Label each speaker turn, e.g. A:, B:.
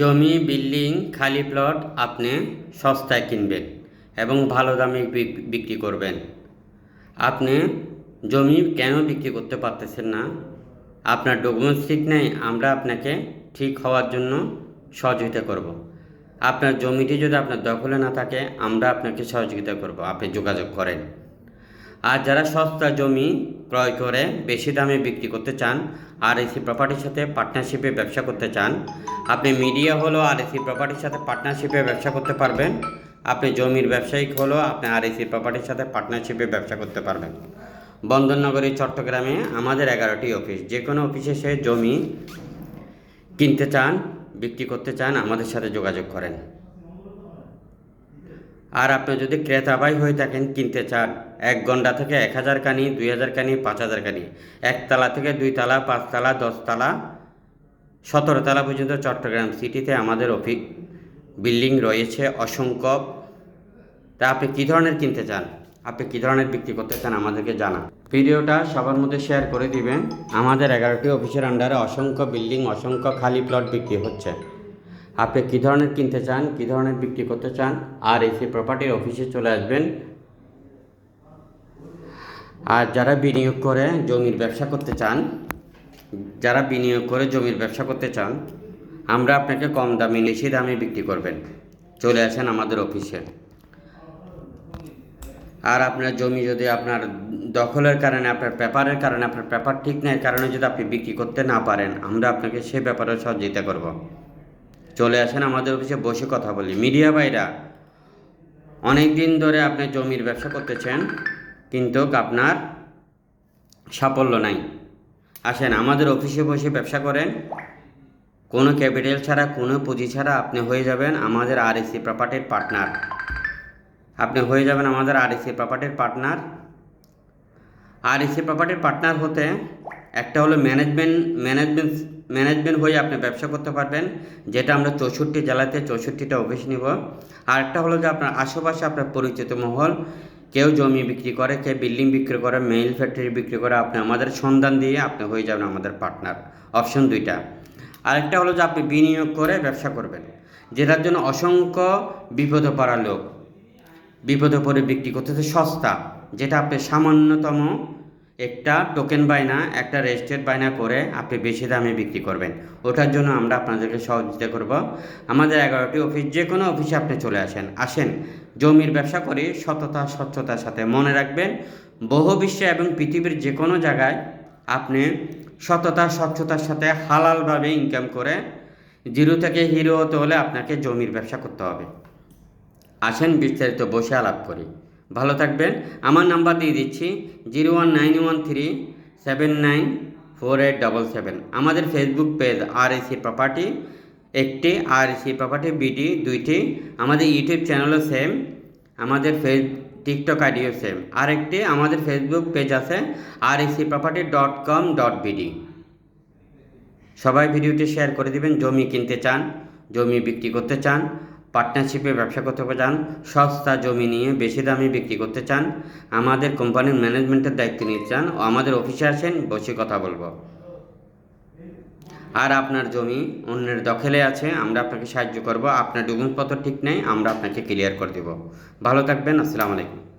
A: জমি, বিল্ডিং, খালি প্লট আপনি সস্তায় কিনবেন এবং ভালো দামে বিক্রি করবেন। আপনি জমি কেন বিক্রি করতে পারতেছেন না? আপনার ডকুমেন্টস ঠিক নেই, আমরা আপনাকে ঠিক হওয়ার জন্য সহযোগিতা করব। আপনার জমিটি যদি আপনার দখলে না থাকে, আমরা আপনাকে সহযোগিতা করব, আপনি যোগাযোগ করেন। আর যারা সস্তা জমি ক্রয় করে বেশি দামে বিক্রি করতে চান আর এসি প্রপার্টির সাথে পার্টনারশিপে ব্যবসা করতে চান, আপনি মিডিয়া হলো আর এসি প্রপার্টির সাথে পার্টনারশিপে ব্যবসা করতে পারবেন। আপনি জমির ব্যবসায়িক হলো আপনি আর এসি প্রপার্টির সাথে পার্টনারশিপে ব্যবসা করতে পারবেন। বন্দরনগরী, চট্টগ্রামে আমাদের এগারোটি অফিস যে কোনো অফিসে সে জমি কিনতে চান, বিক্রি করতে চান, আমাদের সাথে যোগাযোগ করেন। আর আপনি যদি ক্রেতাবাই হয়ে থাকেন, কিনতে চান, এক ঘণ্টা থেকে এক হাজার কানি, দুই হাজার কানি, পাঁচ হাজার কানি একতলা থেকে দুই তালা পাঁচতলা দশতলা সতেরো তলা পর্যন্ত চট্টগ্রাম সিটিতে আমাদের অফিস বিল্ডিং রয়েছে অসংখ্য। তা আপনি কী ধরনের কিনতে চান? আপনি কী ধরনের বিক্রি করতে চান আমাদেরকে জানান। ভিডিওটা সবার মধ্যে শেয়ার করে দিবেন। আমাদের এগারোটি অফিসের আন্ডারে অসংখ্য বিল্ডিং, অসংখ্য খালি প্লট বিক্রি হচ্ছে। আপনি কী ধরনের কিনতে চান, কী ধরনের বিক্রি করতে চান, আর এসি প্রপার্টির অফিসে চলে আসবেন। আর যারা বিনিয়োগ করে জমির ব্যবসা করতে চান, যারা বিনিয়োগ করে জমির ব্যবসা করতে চান, আমরা আপনাকে কম দামে, বেশি দামে বিক্রি করবেন। চলে আসেন আমাদের অফিসে আর আপনার জমি যদি আপনার দখলের কারণে, আপনার পেপারের কারণে, আপনার পেপার ঠিক নেই, কারণে যদি আপনি বিক্রি করতে না পারেন, আমরা আপনাকে সে ব্যাপারে সহযোগিতা করব। চলে আসেন আমাদের অফিসে বসে কথা বলি। মিডিয়া ভাইরা অনেক দিন ধরে আপনি জমির ব্যবসা করতেছেন, কিন্তু আপনার সাফল্য নাই। আসেন, আমাদের অফিসে বসে ব্যবসা করেন। কোনো ক্যাপিটাল ছাড়া, কোনো পুঁজি ছাড়া আপনি হয়ে যাবেন আমাদের আর এসি প্রপার্টির পার্টনার। আপনি হয়ে যাবেন আমাদের আর এসি প্রপার্টির পার্টনার। আর এসি প্রপার্টির পার্টনার হতে একটা হলো ম্যানেজমেন্ট ম্যানেজমেন্ট ম্যানেজমেন্ট হয়ে আপনি ব্যবসা করতে পারবেন, যেটা আমরা চৌষট্টি জেলাতে চৌষট্টিটা অফিস নিব। আর একটা হলো যে আপনার আশেপাশে আপনার পরিচিত মহল, কেউ জমি বিক্রি করে, কেউ বিল্ডিং বিক্রি করে মেইল ফ্যাক্টরি বিক্রি করে, আপনি আমাদের সন্ধান দিয়ে আপনি হয়ে যাবেন আমাদের পার্টনার অপশন দুইটা। আরেকটা হলো যে আপনি বিনিয়োগ করে ব্যবসা করবেন, যেটার জন্য অসংখ্য বিপদে পড়া লোক, বিপদে পড়ে বিক্রি করতেছে সস্তা, যেটা আপনি সামান্যতম একটা টোকেন বায়না, একটা রেজিস্ট্রেড বায়না করে আপনি বেশি দামে বিক্রি করবেন। ওটার জন্য আমরা আপনাদেরকে সহযোগিতা করব। আমাদের এগারোটি অফিস যে কোনো অফিসে আপনি চলে আসেন। আসেন, জমির ব্যবসা করি, সততা, স্বচ্ছতার সাথে মনে রাখবেন। বহু বিশ্বে এবং পৃথিবীর যে কোনো জায়গায় আপনি সততা, স্বচ্ছতার সাথে হালালভাবে ইনকাম করে জিরো থেকে হিরো হতে হলে আপনাকে জমির ব্যবসা করতে হবে। আসেন বিস্তারিত বসে আলাপ করি। ভালো থাকবেন। আমার নাম্বার দিয়ে দিচ্ছি zero one nine one three seven nine four eight double seven. আমাদের Facebook page R AC property একটি আর এসি প্রপার্টি বিডি দুইটি। আমাদের ইউটিউব চ্যানেলও সেম আমাদের ফেস টিকটক আইডিও সেম আরেকটি, আমাদের ফেসবুক পেজ আছে আর AC property dot com dot BD সবাই ভিডিওটি শেয়ার করে দিবেন। জমি কিনতে চান, জমি বিক্রি করতে চান পার্টনারশিপে ব্যবসা করতে চান সস্তা জমি নিয়ে বেশি দামে বিক্রি করতে চান, আমাদের কোম্পানির ম্যানেজমেন্টের দায়িত্ব নিতে চান ও আমাদের অফিসে আসেন, বসে কথা বলব। আর আপনার জমি অন্যের দখলে আছে, আমরা আপনাকে সাহায্য করব। আপনার ডকুমেন্টপত্র ঠিক নেই, আমরা আপনাকে ক্লিয়ার করে দেব। ভালো থাকবেন, আসসালামু আলাইকুম।